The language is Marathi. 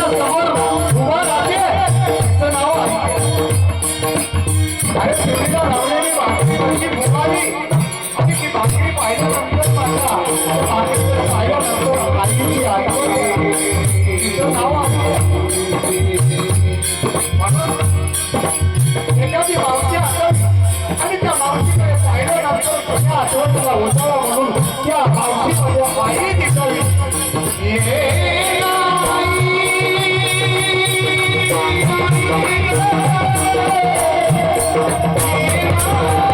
तो तोर भोवर आके तो नाव आ भारत विला रावळेनी बाटीची भोवाली आणि की बाकरी पाहेनंतर पात्रा पाहेनंतर बाकरीची आठवण येते तो Thank